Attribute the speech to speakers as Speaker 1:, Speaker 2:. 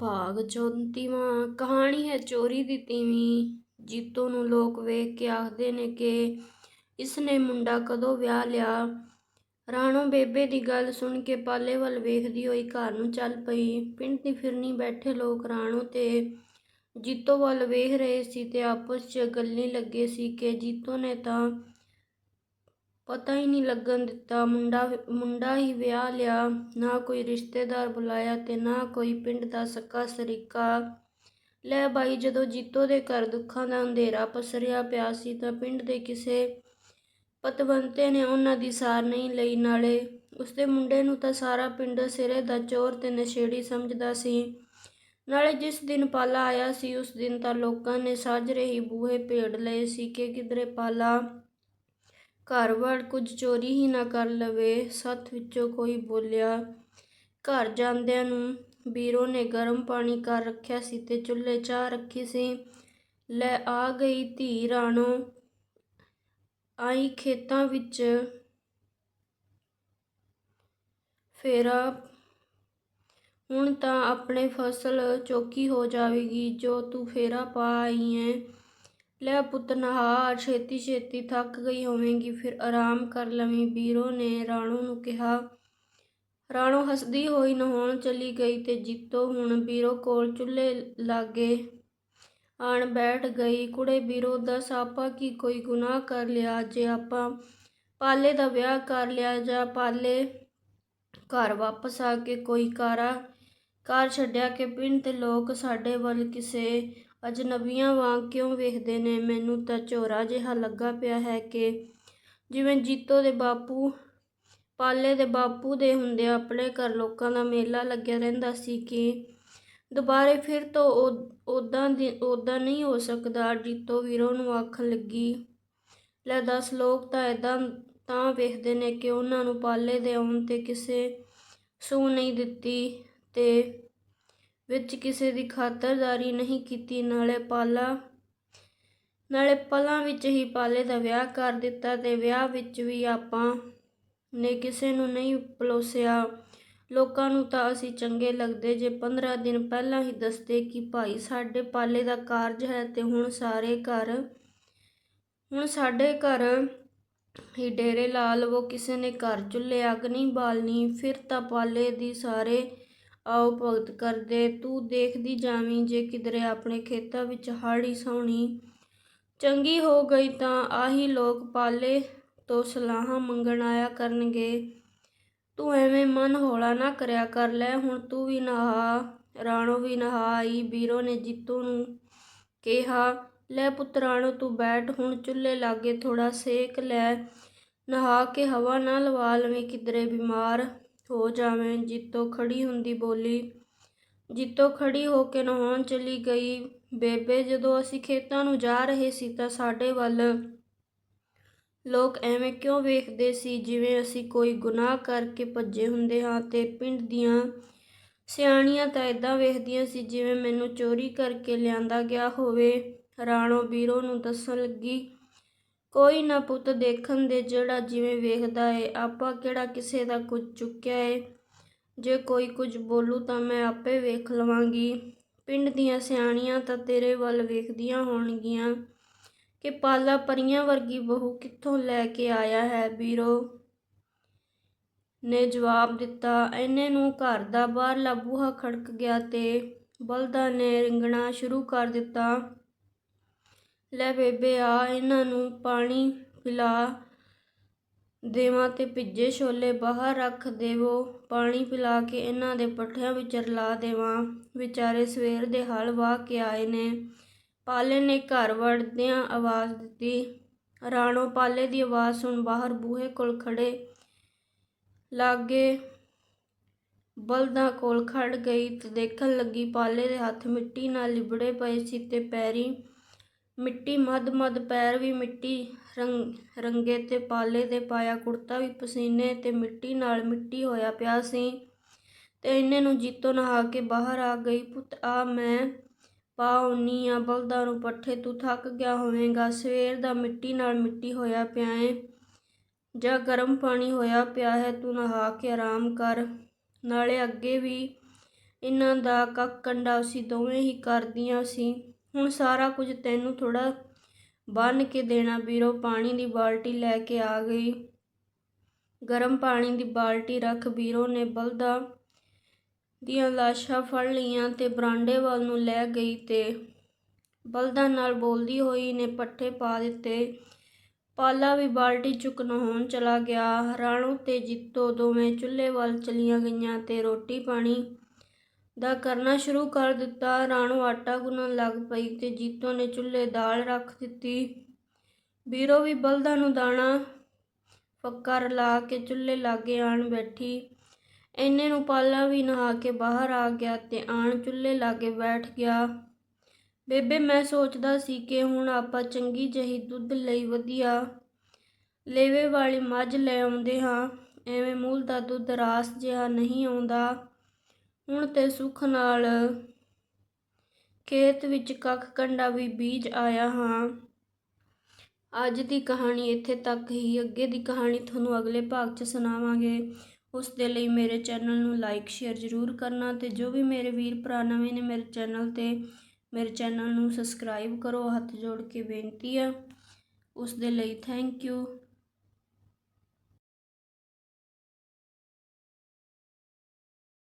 Speaker 1: ਭਾਗ 34ਵਾਂ ਕਹਾਣੀ ਹੈ ਚੋਰੀ ਦੀ ਤੀਵੀਂ। ਜੀਤੋ ਨੂੰ ਲੋਕ ਵੇਖ ਕੇ ਆਖਦੇ ਨੇ ਕਿ ਇਸ ਨੇ ਮੁੰਡਾ ਕਦੋਂ ਵਿਆਹ ਲਿਆ। ਰਾਣੋ ਬੇਬੇ ਦੀ ਗੱਲ ਸੁਣ ਕੇ ਪਾਲੇ ਵੱਲ ਵੇਖਦੀ ਹੋਈ ਘਰ ਨੂੰ ਚੱਲ ਪਈ। ਪਿੰਡ ਦੀ ਫਿਰਨੀ ਬੈਠੇ ਲੋਕ ਰਾਣੋ ਤੇ ਜੀਤੋ ਵੱਲ ਵੇਖ ਰਹੇ ਸੀ ਤੇ ਆਪਸ 'ਚ ਗੱਲਾਂ ਲੱਗੇ ਸੀ ਕਿ ਜੀਤੋ ਨੇ ਤਾਂ ਪਤਾ ਹੀ ਨਹੀਂ ਲੱਗਣ ਦਿੱਤਾ। ਮੁੰਡਾ ਮੁੰਡਾ ਹੀ ਵਿਆਹ ਲਿਆ। ਨਾ ਕੋਈ ਰਿਸ਼ਤੇਦਾਰ ਬੁਲਾਇਆ ਤੇ ਨਾ ਕੋਈ ਪਿੰਡ ਦਾ ਸਕਾ ਸਰੀਕਾ। ਲੈ ਬਾਈ, ਜਦੋਂ ਜੀਤੋ ਦੇ ਘਰ ਦੁੱਖਾਂ ਦਾ ਅੰਧੇਰਾ ਪਸਰਿਆ ਪਿਆ ਸੀ ਤਾਂ ਪਿੰਡ ਦੇ ਕਿਸੇ ਪਤਵੰਤੇ ਨੇ ਉਹਨਾਂ ਦੀ ਸਾਰ ਨਹੀਂ ਲਈ। ਨਾਲੇ ਉਸਦੇ ਮੁੰਡੇ ਨੂੰ ਤਾਂ ਸਾਰਾ ਪਿੰਡ ਸਿਰੇ ਦਾ ਚੋਰ ਤੇ ਨਸ਼ੇੜੀ ਸਮਝਦਾ ਸੀ। ਨਾਲੇ ਜਿਸ ਦਿਨ ਪਾਲਾ ਆਇਆ ਸੀ, ਉਸ ਦਿਨ ਤਾਂ ਲੋਕਾਂ ਨੇ ਸਾਜਰੇ ਹੀ ਬੂਹੇ ਭੇੜ ਲਏ ਸੀ ਕਿ ਕਿਧਰੇ ਪਾਲਾ ਘਰ ਵਾਲ ਕੁਝ ਚੋਰੀ ਹੀ ਨਾ ਕਰ ਲਵੇ, ਸੱਥ ਵਿੱਚੋਂ ਕੋਈ ਬੋਲਿਆ। ਘਰ ਜਾਂਦਿਆਂ ਨੂੰ ਬੀਰੋ ਨੇ ਗਰਮ ਪਾਣੀ ਕਰ ਰੱਖਿਆ ਸੀ ਤੇ ਚੁੱਲ੍ਹੇ ਚਾਹ ਰੱਖੀ ਸੀ। ਲੈ ਆ ਗਈ ਧੀ ਰਾਣੋ। ਆਈ ਖੇਤਾਂ ਵਿੱਚ। ਫੇਰਾ। ਹੁਣ ਤਾਂ ਆਪਣੇ ਫਸਲ ਚੋਕੀ ਹੋ ਜਾਵੇਗੀ, ਜੋ ਤੂੰ ਫੇਰਾ ਪਾ ਆਈ ਐ ਲੈ ਪੁੱਤ ਨਹਾ ਛੇਤੀ ਛੇਤੀ ਥੱਕ ਗਈ ਹੋਵੇਂਗੀ, ਫਿਰ ਆਰਾਮ ਕਰ ਲਵੀਂ। ਬੀਰੋ ਨੇ ਰਾਣੋ ਨੂੰ ਕਿਹਾ, ਰਾਣੋ ਹੱਸਦੀ ਹੋਈ ਨਹਾਉਣ ਚਲੀ ਗਈ ਤੇ ਜੀਤੋ ਹੁਣ ਬੀਰੋ ਕੋਲ ਚੁੱਲ੍ਹੇ ਲਾਗੇ ਆਣ ਬੈਠ ਗਈ। ਕੁੜੇ ਬੀਰੋ ਦੱਸ ਆਪਾਂ ਕੀ ਕੋਈ ਗੁਨਾਹ ਕਰ ਲਿਆ? ਜੇ ਆਪਾਂ ਪਾਲੇ ਦਾ ਵਿਆਹ ਕਰ ਲਿਆ ਜਾਂ ਪਾਲੇ ਘਰ ਵਾਪਸ ਆ ਕੇ ਕੋਈ ਕਾਰਾ ਕਾਰ ਛੱਡਿਆ ਕਿ ਪਿੰਡ ਦੇ ਲੋਕ ਸਾਡੇ ਵੱਲ ਕਿਸੇ ਅਜਨਬੀਆਂ ਵਾਂਗ ਕਿਉਂ ਵੇਖਦੇ ਨੇ? ਮੈਨੂੰ ਤਾਂ ਝੋਰਾ ਜਿਹਾ ਲੱਗਾ ਪਿਆ ਹੈ ਕਿ ਜਿਵੇਂ ਜੀਤੋ ਦੇ ਬਾਪੂ, ਪਾਲੇ ਦੇ ਬਾਪੂ ਦੇ ਹੁੰਦੇ ਆਪਣੇ ਘਰ ਲੋਕਾਂ ਦਾ ਮੇਲਾ ਲੱਗਿਆ ਰਹਿੰਦਾ ਸੀ ਕਿ ਦੁਬਾਰੇ ਫਿਰ ਤੋਂ ਉਦਾਂ ਦੀ ਉਦਾਂ ਨਹੀਂ ਹੋ ਸਕਦਾ। ਜੀਤੋ ਵੀਰੋ ਨੂੰ ਆਖਣ ਲੱਗੀ, ਲੈ ਦਸ ਲੋਕ ਤਾਂ ਇਦਾਂ ਤਾਂ ਵੇਖਦੇ ਨੇ ਕਿ ਉਹਨਾਂ ਨੂੰ ਪਾਲੇ ਦੇ ਆਉਣ ਤੇ ਕਿਸੇ ਸੂ ਨਹੀਂ ਦਿੱਤੀ ਤੇ ਵਿੱਚ ਕਿਸੇ ਦੀ ਖਾਤਰਦਾਰੀ ਨਹੀਂ ਕੀਤੀ, ਨਾਲੇ ਪਾਲਾ, ਨਾਲੇ ਪਲਾਂ ਵਿੱਚ ਹੀ ਪਾਲੇ ਦਾ ਵਿਆਹ ਕਰ ਦਿੱਤਾ ਤੇ ਵਿਆਹ ਵਿੱਚ ਵੀ ਆਪਾਂ ਨੇ ਕਿਸੇ ਨੂੰ ਨਹੀਂ ਪਲੋਸਿਆ। ਲੋਕਾਂ ਨੂੰ ਤਾਂ ਅਸੀਂ ਚੰਗੇ ਲੱਗਦੇ ਜੇ 15 ਦਿਨ ਪਹਿਲਾਂ ਹੀ ਦੱਸਦੇ ਕਿ ਭਾਈ ਸਾਡੇ ਪਾਲੇ ਦਾ ਕਾਰਜ ਹੈ ਤੇ ਹੁਣ ਸਾਰੇ ਘਰ, ਹੁਣ ਸਾਡੇ ਘਰ ਹੀ ਡੇਰੇ ਲਾ ਲਵੋ ਕਿਸੇ ਨੇ ਘਰ ਚੁੱਲ੍ਹੇ, ਅੱਗ ਨਹੀਂ ਬਾਲਣੀ, ਫਿਰ ਤਾਂ ਪਾਲੇ ਦੀ ਸਾਰੇ ਆਓ ਭਗਤ ਕਰਦੇ, ਤੂੰ ਦੇਖਦੀ ਜਾਵੀਂ ਜੇ ਕਿਧਰੇ ਆਪਣੇ ਖੇਤਾਂ ਵਿੱਚ ਹਾੜੀ ਸੌਣੀ ਚੰਗੀ ਹੋ ਗਈ ਤਾਂ ਆਹੀ ਲੋਕ ਪਾਲੇ ਤੋਂ ਸਲਾਹਾਂ ਮੰਗਣ ਆਇਆ ਕਰਨਗੇ। ਤੂੰ ਐਵੇਂ ਮਨ ਹੌਲਾ ਨਾ ਕਰਿਆ ਕਰ, ਲੈ ਹੁਣ ਤੂੰ ਵੀ ਨਹਾ, ਰਾਣੋ ਵੀ ਨਹਾ ਆਈ ਬੀਰੋ ਨੇ ਜੀਤੂ ਨੂੰ ਕਿਹਾ, ਲੈ ਪੁੱਤਰਾਣੋ ਤੂੰ ਬੈਠ, ਹੁਣ ਚੁੱਲ੍ਹੇ ਲਾਗੇ ਥੋੜਾ ਸੇਕ ਲੈ, ਨਹਾ ਕੇ ਹਵਾ ਨਾ ਲਵਾ ਲਵੇਂ ਕਿਧਰੇ ਬਿਮਾਰ। ਹੋ ਜਾਵੇਂ। ਜੀਤੋ ਖੜੀ ਹੁੰਦੀ ਬੋਲੀ, ਜੀਤੋ ਖੜੀ ਹੋ ਕੇ ਨਹਾਉਣ ਚਲੀ ਗਈ। ਬੇਬੇ, ਜਦੋਂ ਅਸੀਂ ਖੇਤਾਂ ਨੂੰ ਜਾ ਰਹੇ ਸੀ ਤਾਂ ਸਾਡੇ ਵੱਲ ਲੋਕ ਐਵੇਂ ਕਿਉਂ ਵੇਖਦੇ ਸੀ? ਜਿਵੇਂ ਅਸੀਂ ਕੋਈ ਗੁਨਾਹ ਕਰਕੇ ਭੱਜੇ ਹੁੰਦੇ ਹਾਂ ਤੇ ਪਿੰਡ ਦੀਆਂ ਸਿਆਣੀਆਂ ਤਾਂ ਇਦਾਂ ਵੇਖਦੀਆਂ ਸੀ ਜਿਵੇਂ ਮੈਨੂੰ ਚੋਰੀ ਕਰਕੇ ਲਿਆਂਦਾ ਗਿਆ ਹੋਵੇ। ਰਾਣੋ ਬੀਰੋ ਨੂੰ ਦੱਸਣ ਲੱਗੀ ਕੋਈ ਨਾ ਪੁੱਤ ਦੇਖਣ ਦੇ ਜਿਹੜਾ ਜਿਵੇਂ ਵੇਖਦਾ ਏ, ਆਪਾਂ ਕਿਹੜਾ ਕਿਸੇ ਦਾ ਕੁਝ ਚੁੱਕਿਆ ਏ। ਜੇ ਕੋਈ ਕੁਝ ਬੋਲੂ ਤਾਂ ਮੈਂ ਆਪੇ ਵੇਖ ਲਵਾਂਗੀ। ਪਿੰਡ ਦੀਆਂ ਸਿਆਣੀਆਂ ਤਾਂ ਤੇਰੇ ਵੱਲ ਵੇਖਦੀਆਂ ਹੋਣਗੀਆਂ ਕਿ ਪਾਲਾ ਪਰੀਆਂ ਵਰਗੀ ਬਹੂ ਕਿੱਥੋਂ ਲੈ ਕੇ ਆਇਆ ਹੈ ਬੀਰੋ ਨੇ ਜਵਾਬ ਦਿੱਤਾ ਐਨੇ ਨੂੰ ਘਰ ਦਾ ਬਾਹਰਲਾ ਬੂਹਾ ਖੜਕ ਗਿਆ ਤੇ ਬਲਦਾਂ ਨੇ ਰਿੰਗਣਾ ਸ਼ੁਰੂ ਕਰ ਦਿੱਤਾ। ਲੈ ਬੇਬੇ ਆ, ਇਹਨਾਂ ਨੂੰ ਪਾਣੀ ਪਿਲਾ ਦੇਵਾਂ ਤੇ ਭਿੱਜੇ ਛੋਲੇ ਬਾਹਰ ਰੱਖ ਦੇਵੋ। ਪਾਣੀ ਪਿਲਾ ਕੇ ਇਹਨਾਂ ਦੇ ਪੱਠਿਆਂ ਵਿੱਚ ਰਲਾ ਦੇਵਾਂ। ਵਿਚਾਰੇ ਸਵੇਰ ਦੇ ਹਲ ਵਾਹ ਕੇ ਆਏ ਨੇ। ਪਾਲੇ ਨੇ ਘਰ ਵੜਦਿਆਂ ਆਵਾਜ਼ ਦਿੱਤੀ, ਰਾਣੋ, ਪਾਲੇ ਦੀ ਆਵਾਜ਼ ਸੁਣ, ਬਾਹਰ ਬੂਹੇ ਕੋਲ ਖੜੇ ਲਾਗੇ ਬਲਦਾਂ ਕੋਲ ਖੜ ਗਈ ਤੇ ਦੇਖਣ ਲੱਗੀ ਪਾਲੇ ਦੇ ਹੱਥ ਮਿੱਟੀ ਨਾਲ ਲਿਬੜੇ ਪਏ ਸੀ ਤੇ ਪੈਰੀ ਮਿੱਟੀ ਮੱਧ ਮੱਧ ਪੈਰ ਵੀ ਮਿੱਟੀ ਰੰਗ, ਰੰਗੇ ਤੇ ਪਾਲੇ ਦੇ ਪਾਇਆ ਕੁੜਤਾ ਵੀ ਪਸੀਨੇ ਤੇ ਮਿੱਟੀ ਨਾਲ ਮਿੱਟੀ ਹੋਇਆ ਪਿਆ ਸੀ। ਤੇ ਇਹਨੇ ਨੂੰ ਜੀਤੋ ਨਹਾ ਕੇ ਬਾਹਰ ਆ ਗਈ, ਪੁੱਤ, ਆ ਮੈਂ ਪਾਉਣੀ ਆ ਬਲਦਾਂ ਨੂੰ ਪੱਠੇ, ਤੂੰ ਥੱਕ ਗਿਆ ਹੋਵੇਂਗਾ, ਸਵੇਰ ਦਾ ਮਿੱਟੀ ਨਾਲ ਮਿੱਟੀ ਹੋਇਆ ਪਿਆ ਏ, ਜਾਂ ਗਰਮ ਪਾਣੀ ਹੋਇਆ ਪਿਆ ਹੈ, ਤੂੰ ਨਹਾ ਕੇ ਆਰਾਮ ਕਰ। ਨਾਲੇ ਅੱਗੇ ਵੀ ਇਹਨਾਂ ਦਾ ਕੱਖ ਕੰਡਾ ਅਸੀਂ ਦੋਵੇਂ ਹੀ ਕਰਦੀਆਂ ਸੀ। ਹੁਣ ਸਾਰਾ ਕੁਝ ਤੈਨੂੰ ਥੋੜ੍ਹਾ ਬੰਨ੍ਹ ਕੇ ਦੇਣਾ ਵੀਰੋ। ਪਾਣੀ ਦੀ ਬਾਲਟੀ ਲੈ ਕੇ ਆ ਗਈ। ਗਰਮ ਪਾਣੀ ਦੀ ਬਾਲਟੀ ਰੱਖ ਵੀਰੋ ਨੇ ਬਲਦਾ ਦੀਆਂ ਲਾਸ਼ਾਂ ਫੜ ਲਈਆਂ ਤੇ ਬਰਾਂਡੇ ਵੱਲ ਨੂੰ ਲੈ ਗਈ ਤੇ ਬਲਦਾਂ ਨਾਲ ਬੋਲਦੀ ਹੋਈ ਨੇ ਪੱਠੇ ਪਾ ਦਿੱਤੇ। ਪਾਲਾ ਵੀ ਬਾਲਟੀ ਚੁੱਕ ਨਹਾਉਣ ਚਲਾ ਗਿਆ। ਰਾਣੂ ਤੇ ਜਿੱਤੋ ਦੋਵੇਂ ਚੁੱਲ੍ਹੇ ਵੱਲ ਚਲੀਆਂ ਗਈਆਂ ਤੇ ਰੋਟੀ ਪਾਣੀ ਦਾ ਕਰਨਾ ਸ਼ੁਰੂ ਕਰ ਦਿੱਤਾ। ਰਾਣੋ ਆਟਾ ਗੁੰਨਣ ਲੱਗ ਪਈ ਤੇ ਜੀਤੋ ਨੇ ਚੁੱਲ੍ਹੇ ਦਾਲ ਰੱਖ ਦਿੱਤੀ। ਵੀਰੋ ਵੀ ਬਲਦਾਂ ਨੂੰ ਦਾਣਾ ਫੱਕਾ ਰਲਾ ਕੇ ਚੁੱਲ੍ਹੇ ਲਾਗੇ ਆਣ ਬੈਠੀ। ਇੰਨੇ ਨੂੰ ਪਾਲਾ ਵੀ ਨਹਾ ਕੇ ਬਾਹਰ ਆ ਗਿਆ ਤੇ ਆਣ ਚੁੱਲ੍ਹੇ ਲਾਗੇ ਬੈਠ ਗਿਆ। ਬੇਬੇ, ਮੈਂ ਸੋਚਦਾ ਸੀ ਕਿ ਹੁਣ ਆਪਾਂ ਚੰਗੀ ਜਹੀ ਦੁੱਧ ਲਈ ਵਧੀਆ ਲੇਵੇ ਵਾਲੀ ਮੱਝ ਲੈ ਆਉਂਦੇ ਹਾਂ। ਐਵੇਂ ਮੂਲ ਦਾ ਦੁੱਧ ਰਾਸ ਜਿਹਾ ਨਹੀਂ ਆਉਂਦਾ। ਹੁਣ ਤੇ ਸੁੱਖ ਨਾਲ ਖੇਤ ਵਿੱਚ ਕੱਖ ਕੰਡਾ ਵੀ ਬੀਜ ਆਇਆ ਹਾਂ। ਅੱਜ ਦੀ ਕਹਾਣੀ ਇੱਥੇ ਤੱਕ ਹੀ। ਅੱਗੇ ਦੀ ਕਹਾਣੀ ਤੁਹਾਨੂੰ ਅਗਲੇ ਭਾਗ 'ਚ ਸੁਣਾਵਾਂਗੇ। ਉਸ ਦੇ ਲਈ ਮੇਰੇ ਚੈਨਲ ਨੂੰ ਲਾਈਕ, ਸ਼ੇਅਰ ਜ਼ਰੂਰ ਕਰਨਾ ਤੇ ਜੋ ਵੀ ਮੇਰੇ ਵੀਰ ਭਰਾ ਨਵੇਂ ਨੇ ਮੇਰੇ ਚੈਨਲ ਤੇ, ਮੇਰੇ ਚੈਨਲ ਨੂੰ ਸਬਸਕ੍ਰਾਈਬ ਕਰੋ। ਹੱਥ ਜੋੜ ਕੇ ਬੇਨਤੀ ਆ। ਉਸ ਦੇ ਲਈ ਥੈਂਕ ਯੂ।